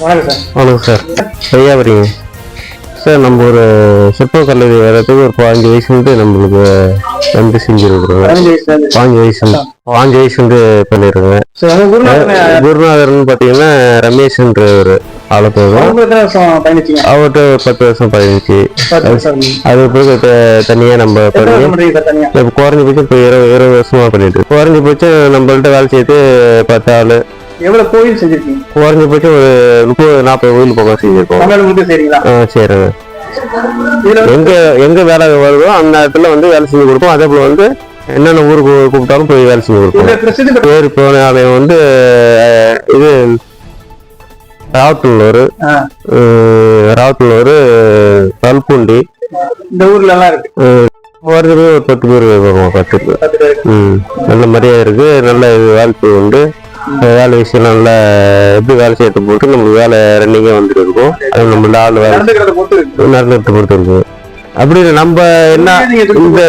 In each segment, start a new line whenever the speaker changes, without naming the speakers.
வணக்கம் சார்.
வணக்கம் சார். ஐயா வரீங்க. சார் நம்ம ஒரு சிற்ப கல்லூரி வர்றதுக்கு ஒரு பாஞ்சு நம்மளுக்கு வந்து
பதினஞ்சு வயசுல இருந்து
பாஞ்சு வயசு பாஞ்சு வயசுலேருந்து பண்ணிருக்கோங்க.
சார் உங்க குருநாதன்
குருநாதர்னு பார்த்தீங்கன்னா ரமேஷ்ன்ற ஒரு அவர்கிட்ட ஒரு பத்து வருஷம்
வருஷம்.
அது பிறகு த- தனியா நம்ம பண்ணி
பண்றீங்க சார் தனியா?
இப்போ இப்போ இருபது இருபது வருஷமா பண்ணிட்டு குறைஞ்சபட்சம் நம்மள்ட்ட வேலை செய்து பத்து ஆள்
எவ்வளவு கோயில் செஞ்சிருக்கீங்க?
குறைஞ்சபட்சம் ஒரு முப்பது நாற்பது கோயில் பக்கம் செஞ்சிருக்கோம்.
தமிழ் மட்டும் சரிங்களா வந்து
எங்க எங்க வேலை வருதோ அந்த இடத்துல வந்து வேலை செஞ்சு கொடுப்போம். அதே போல வந்து என்னென்ன ஊருக்கு கூப்பிட்டாலும் போய் வேலை செஞ்சு கொடுப்போம். பேர் போன ஆலயம் வந்து இது ராவத்தூர் ராவத்தூர் கல்பூண்டி
இந்த ஊர்ல எல்லாம் இருக்கு
ஒரு பத்து பேர் வருவோம் பத்து பேர். நல்ல மரியாதை இருக்கு நல்ல வாழ்க்கை உண்டு. வேலை விஷயம் நல்லா எப்படி வேலை செய்யறது போட்டு நம்மளுக்கு வேலை ரன்னிங்காக வந்துட்டு இருக்கும். அது நம்மள ஆள் வேலை
நடந்துக்கிறத பொறுத்து இருக்கு.
நடந்துட்டு பொறுத்து இருக்கு. அப்படி இல்லை, நம்ம என்ன இந்த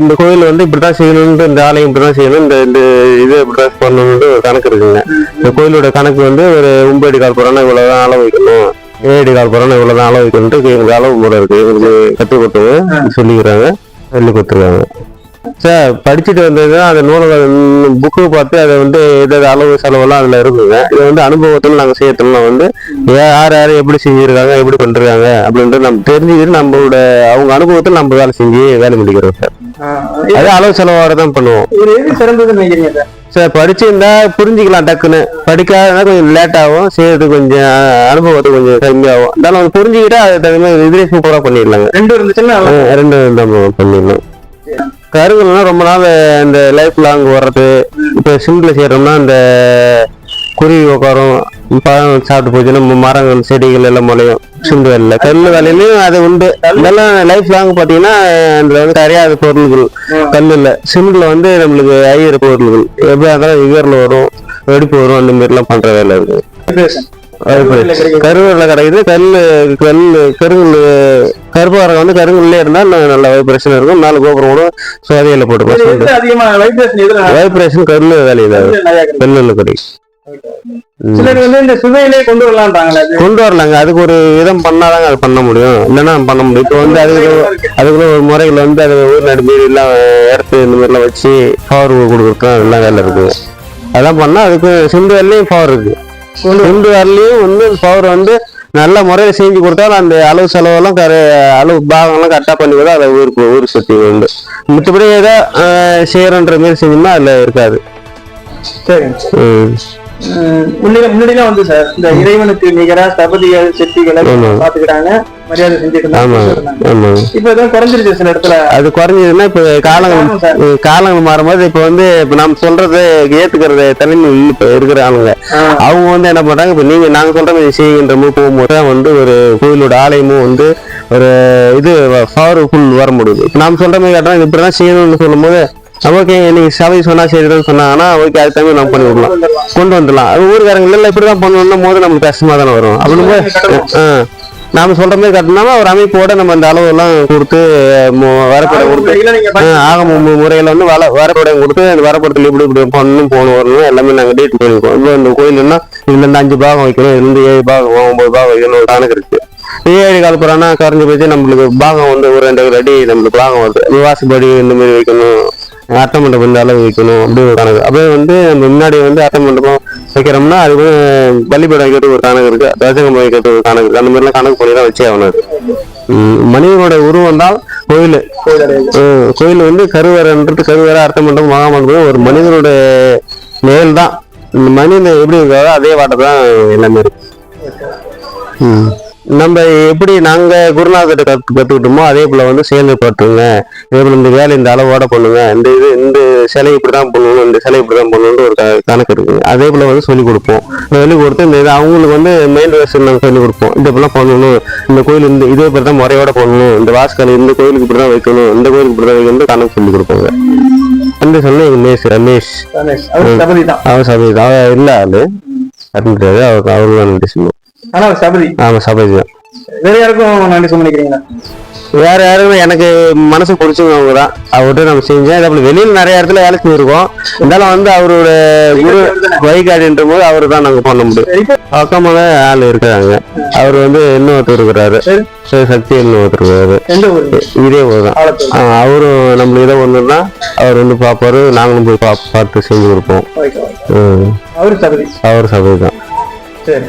இந்த கோயில் வந்து இப்படிதான் செய்யணும்னு இந்த ஆலயம் இப்படிதான் செய்யணும் இந்த இந்த இது இப்படிதான் பண்ணணும்னு ஒரு கணக்கு இருக்குங்க. இந்த கோயிலோட கணக்கு வந்து ஒரு ஒன்பது கால் போறோம்னா இவ்வளவுதான் அளவு வைக்கணும். ஏழு கால் போறோம்னா இவ்வளவுதான் அளவு வைக்கணும்ட்டு எங்களுக்கு அளவு முறை இருக்கு. எங்களுக்கு கற்றுக் கொடுத்தவங்க சொல்லிக்கிறாங்க சொல்லி கொடுத்துருக்காங்க. சார் படிச்சுட்டு வந்தது அந்த நூலகம் புக்கு பார்த்து அதை வந்து எதாவது அளவு செலவெல்லாம் அதில் இருக்குங்க இதை வந்து அனுபவத்தில் நாங்கள் செய்யறதுலாம் வந்து யார் யார் எப்படி செஞ்சிருக்காங்க எப்படி பண்ணிருக்காங்க அப்படின்ட்டு நம்ம தெரிஞ்சுக்கிட்டு நம்மளோட அவங்க அனுபவத்தில் நம்ம வேலை செஞ்சு வேலை முடிக்கிறோம் சார். அது அளவு செலவோட தான் பண்ணுவோம்.
நினைக்கிறீங்க சார்?
சார் படிச்சிருந்தா புரிஞ்சுக்கலாம் டக்குன்னு. படிக்காதனா கொஞ்சம் லேட் ஆகும். செய்யறது கொஞ்சம் அனுபவத்தை கொஞ்சம் கம்மியாகும். இருந்தாலும் அவங்க புரிஞ்சுக்கிட்டா அது தகுந்த மாதிரி இதுலேயே சூப்பராக பண்ணிடலாங்க.
ரெண்டு இருந்துச்சுன்னா
ரெண்டு பண்ணிடலாம். கருங்கல்னா ரொம்ப நாள் இந்த லைஃப் லாங் வர்றது இப்போ சிம்பிள் செய்கிறோம்னா இந்த குருவி உட்காரும் பழம் சாப்பிட்டு போச்சுன்னா மரங்கள் செடிகள் எல்லாம் முளையும் சிந்து வேலையில். கல் வேலையிலையும் அது உண்டு. இதெல்லாம் லைஃப் லாங் பார்த்தீங்கன்னா இதுல வந்து கரையாத பொருள்கள். கல்லில். சிம்பிளில் வந்து நம்மளுக்கு ஐயர் பொருள்கள். எப்படியா இருந்தாலும் இகரில் வரும் வெடிப்பு வரும் அந்த மாதிரிலாம் பண்ணுற வேலை
இருக்குது
கருவேல கிடைக்குது. கல் கல் கருங்கல் கருப்பாரம் வந்து கருங்கல்லே இருந்தால் இன்னும் நல்ல வைப்ரேஷன் இருக்கும். நாலு கோபுரம் கூட சோதையில
அதிகமா வைப்ரேஷன் எதுல
வைப்ரேஷன் கல் வேலையில் கல்லில் கிடைக்கும் ம்.
சிலர் வந்து இந்த சுவையிலே கொண்டு வரலான்றாங்களே அது.
கொண்டு வரலாங்க. அதுக்கு ஒரு விதம் பண்ணாதாங்க அது பண்ண முடியும். இல்லைன்னா பண்ண முடியும். இப்போ வந்து அதுக்கு அதுக்குள்ள ஒரு முறைகள் வந்து அது ஊர் நடு மீறி எல்லாம் இடத்து இந்த மாதிரிலாம் வச்சு பவர் கொடுக்குறது அதெல்லாம் வேலை இருக்கு அதெல்லாம் பண்ணா அதுக்கு சிந்து வேலையும் பவர் இருக்கு. சிந்து வரலையும் வந்து பவர் வந்து நல்ல முறையில் செஞ்சு கொடுத்தா அந்த அளவு செலவெல்லாம் கர அளவு பாகம்லாம் கரெக்டாக பண்ணி கொடுத்தா அதில் ஊருக்கு ஊர் சுற்றி உண்டு. மற்றபடி ஏதோ செய்கிறன்ற மாரி செஞ்சோம்னா அதில் இருக்காது.
முன்னாடிலாம் வந்து சார் இந்த இறைவனுக்கு நிகரா சபதிகள் செட்டிகளை. பாத்துக்கிட்டாங்க மரியாதை செஞ்சுட்டு இப்ப எதுவும் குறைஞ்சிருச்சு சில இடத்துல.
அது குறைஞ்சதுன்னா இப்போ காலங்கள் காலங்கள் மாறும்போது இப்போ வந்து இப்போ நம்ம சொல்றதை ஏத்துக்கிறது தலைமை இப்போ இருக்கிற ஆளுங்க. அவங்க வந்து என்ன பண்றாங்க இப்போ நீங்க நாங்க சொல்ற மாதிரி செய்கின்ற மாதிரி போகும்போது தான் வந்து ஒரு கோயிலோட ஆலயமும் வந்து ஒரு இது பவர்ஃபுல் வர முடியுது. இப்போ நாம சொல்ற மாதிரி கேட்டா இப்படி தான் செய்யணும்னு சொல்லும்போது ஓகே நீங்க சபை சொன்னா சரிதான் சொன்னாங்கன்னா ஓகே அது தம்பி நம்ம பண்ணி விடலாம். கொண்டு வந்துடலாம். அது ஊருக்காரங்க இல்லை இப்படி தான் பண்ணணும்னும் போது நம்மளுக்கு கஷ்டமா தானே வரும். அப்படின்னு நாம சொல்ற மாதிரி கட்டினோம்னா ஒரு அமைப்போட நம்ம அந்த அளவு எல்லாம் கொடுத்து வரப்பட கொடுத்து
இல்ல நீங்க
ஆ, ஆக மு- முறையில வந்து வர வரப்படம் கொடுத்து அந்த வரப்படத்தில் இப்படி இப்படி பண்ணணும் போகணும் வரணும் எல்லாமே நாங்கள் டேட் பண்ணிருக்கோம். இப்போ இந்த கோயில்னா இதுல இருந்து அஞ்சு பாகம் வைக்கணும் இதுல இருந்து ஏழு பாகம் ஒன்பது பாகம் வைக்கணும் ஒரு கணக்கு இருக்கு. ஏழு கால் புறானா குறைஞ்ச போச்சு நம்மளுக்கு பாகம் வந்து ஒரு ரெண்டு அடி நம்மளுக்கு பாகம் வருது வாசுபடி இந்த மாதிரி வைக்கணும். அட்டை மண்டபம் இந்த அளவு வைக்கணும் அப்படி ஒரு கணக்கு. அப்படியே வந்து நம்ம முன்னாடி வந்து அட்டை மண்டபம் வைக்கிறோம்னா அது வந்து பள்ளிப்படம் வைக்கிறது ஒரு கணக்கு இருக்கு. தசகம் வைக்கிறது ஒரு கணக்கு அந்த மாதிரிலாம் கணக்கு பண்ணி தான் வச்சே ஆகணும் மனிதனோட உருவம் தான் கோயில். கோயில் வந்து கருவறைன்றது கருவறை அர்த்தம் மண்டபம் மகாமண்டபம் ஒரு மனிதனோட மேல் தான் மனிதன் எப்படி இருக்காரோ அதே வாட்டை தான் எல்லாமே இருக்கு. ம். நம்ம எப்படி நாங்க குருநாதர்கிட்ட கத்து கத்துக்கிட்டோமோ அதே போல வந்து செயல்பட்டுருங்க இதே போல இந்த வேலை இந்த அளவோட பண்ணுங்க. இந்த இது இந்த சிலை இப்படிதான் பண்ணணும் இந்த சிலை இப்படிதான் பண்ணணும்னு ஒரு க- கணக்கு இருக்குங்க அதே போல வந்து சொல்லி கொடுப்போம். சொல்லி கொடுத்து இந்த இது அவங்களுக்கு வந்து மெயின் வேர்ஷன் நாங்கள் சொல்லி கொடுப்போம். இந்த இப்படிலாம் பண்ணணும். இந்த கோயில் இந்த இதே இப்படி தான் முறையோட பண்ணணும். இந்த வாஸ்கல் இந்த கோயிலுக்கு இப்படி தான் வைக்கணும். இந்த கோயிலுக்கு இப்படி தான் வைக்கணும் கணக்கு சொல்லி கொடுப்பாங்க. வந்து சொன்ன மேஷ் ரமேஷ்.
ரமேஷ். அவர் சபதி தான்
அவன் அவன் இல்ல ஆளு அப்படின்றது அவருக்கு அவருக்கு தான் நன்றி சொல்லணும்
ஆனா சபதி.
ஆமா சபை தான்.
வேற யாருக்கும் நன்றி சொல்ல நினைக்கிறீங்களா?
வேற யாரும் எனக்கு மனசு பிடிச்சவங்க தான். அவர்கிட்ட நம்ம செஞ்சேன். அதே போல வெளியில நிறைய இடத்துல வேலை செஞ்சிருக்கோம். இருந்தாலும் வந்து அவரோட குரு வழிகாடின்ற போது அவரு தான் நாங்க பண்ண முடியும்.
இப்போ?
பக்கமான ஆள் இருக்காங்க அவர் வந்து இன்னொருத்தர் இருக்கிறாரு.
சரி.
சரி, சக்தி இன்னொருத்தர்
ஊரு?
இதே ஊர் தான். அவரும் நம்மளுக்கு இதை ஒண்ணுன்னா அவர் வந்து பார்ப்பாரு. நாங்களும் போய் பார்த்து செஞ்சு கொடுப்போம்
அவரு சபதி
தான்.
சரி.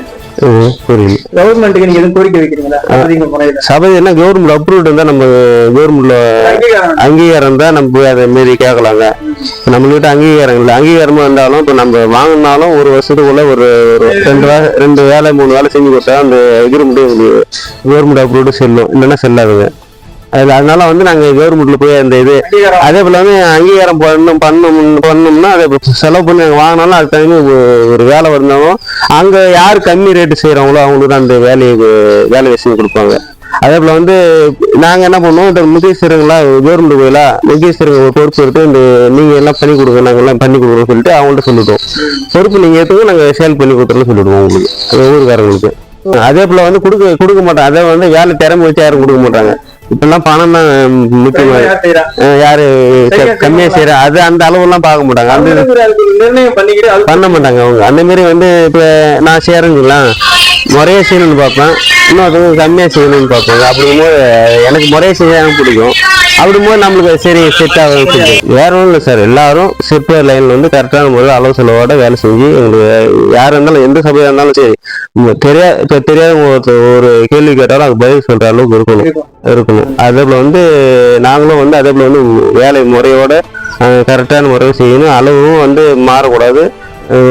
புரியுது.
கவர்மெண்ட்டுக்கு நீங்க எதுவும் கோரிக்கை வைக்கிறீங்களா? சபதிங்க முறையில.
சபை என்ன கவர்மெண்ட் அப்ரூவ்ட் இருந்தா நம்ம கவர்மெண்ட்ல
அங்கீகாரம்.
தான் நம்ம போய் அதை மாரி கேட்கலாங்க. நம்மள்கிட்ட அங்கீகாரம் இல்லை. அங்கீகாரமா இருந்தாலும் இப்போ நம்ம வாங்கினாலும் ஒரு வருஷத்துக்குள்ள ஒரு ஒரு ரெண்டு வேலை ரெண்டு வேலை மூணு வேலை செஞ்சு கொடுத்தா அந்த எக்ரிமெண்ட் கவர்மெண்ட் அப்ரூவ்டு செல்லும். இல்லைன்னா செல்லாதுங்க. அது அதனால வந்து நாங்கள் கவர்மெண்ட்ல போய் அந்த இது அதே போல வந்து அங்கீகாரம் பண்ணணும் பண்ணணும் பண்ணோம்னா அதை செலவு பண்ணி நாங்கள் வாங்கினாலும் அது தகுந்த ஒரு- வேலை வந்தாலும் அங்கே யார் கம்மி ரேட்டு செய்கிறாங்களோ அவங்களுக்கு அந்த வேலையை வேலையை செஞ்சு கொடுப்பாங்க. அதே போல வந்து நாங்கள் என்ன பண்ணுவோம் இந்த முகேஸ்வரங்களா கவர்மெண்ட் கோயிலா முகேஸ்வரங்க ஒரு பொறுப்பு எடுத்து இந்த நீங்கள் எல்லாம் பண்ணி கொடுங்க நாங்கள் எல்லாம் பண்ணி கொடுக்குறோம் சொல்லிட்டு அவங்கள்ட்ட சொல்லிட்டோம் பொறுப்பு நீங்கள் எடுத்துங்க நாங்கள் சேல் பண்ணி கொடுத்துறோம்னு சொல்லிடுவோம் உங்களுக்கு ஊருக்காரங்களுக்கு அதே போல வந்து கொடுக்க கொடுக்க மாட்டோம் அதே வந்து வேலை திறமை வச்சு யாரும் கொடுக்க மாட்டாங்க. இப்பெல்லாம் பணம் தான் முக்கியமா
யார்
கம்மியா
செய்ய
செய்யற அது அந்த அளவுலாம் பார்க்க மாட்டாங்க. அந்த பண்ண மாட்டாங்க அவங்க. அந்த மாதிரி வந்து இப்ப நான் செய்யறேங்களா முறையாக செய்யணும்னு பார்ப்பேன். இன்னொருத்தவங்க கம்மியாக செய்யணும்னு பார்ப்பாங்க. அப்படிங்கும்போது எனக்கு முறையா செய்ய எனக்கு பிடிக்கும். அப்படிங்கும்போது நம்மளுக்கு சரி செட் ஆகும் வேற ஒன்றும் இல்லை சார் எல்லாரும் சிற்ப லைனில் வந்து கரெக்டான முறையில் அளவு செலவோட வேலை செஞ்சு எங்களுக்கு யாராக இருந்தாலும் எந்த சபையாக இருந்தாலும் சரி தெரியா இப்போ தெரியாதவங்க ஒருத்தர் ஒரு கேள்வி கேட்டாலும் அது பதில் சொல்கிற அளவுக்கு இருக்கணும். இருக்கணும். அதே போல் வந்து நாங்களும் வந்து அதே போல் வந்து வேலை முறையோட கரெக்டான முறையை செய்யணும். அளவும் வந்து மாறக்கூடாது.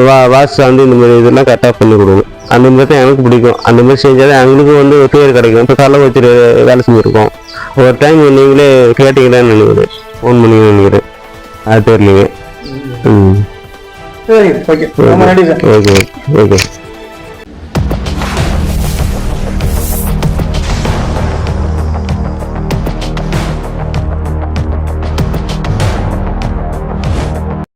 வா வாசு வந்து இந்த மாதிரி இதெல்லாம் கரெக்டாக பண்ணி கொடுக்கணும் அந்த மாதிரி தான் எனக்கு பிடிக்கும். அந்த மாதிரி செஞ்சாதான் எங்களுக்கும் வந்து பேர் கிடைக்கும். இப்போ கள்ள வச்சு வேலை செஞ்சுருக்கோம். ஒரு டைம் நீங்களே கேட்டீங்களான்னு நினைக்கிறேன். ஃபோன் பண்ணி நினைக்கிறேன். அது தெரியலீங்க ம்.
சரி ஓகே
ஓகே ஓகே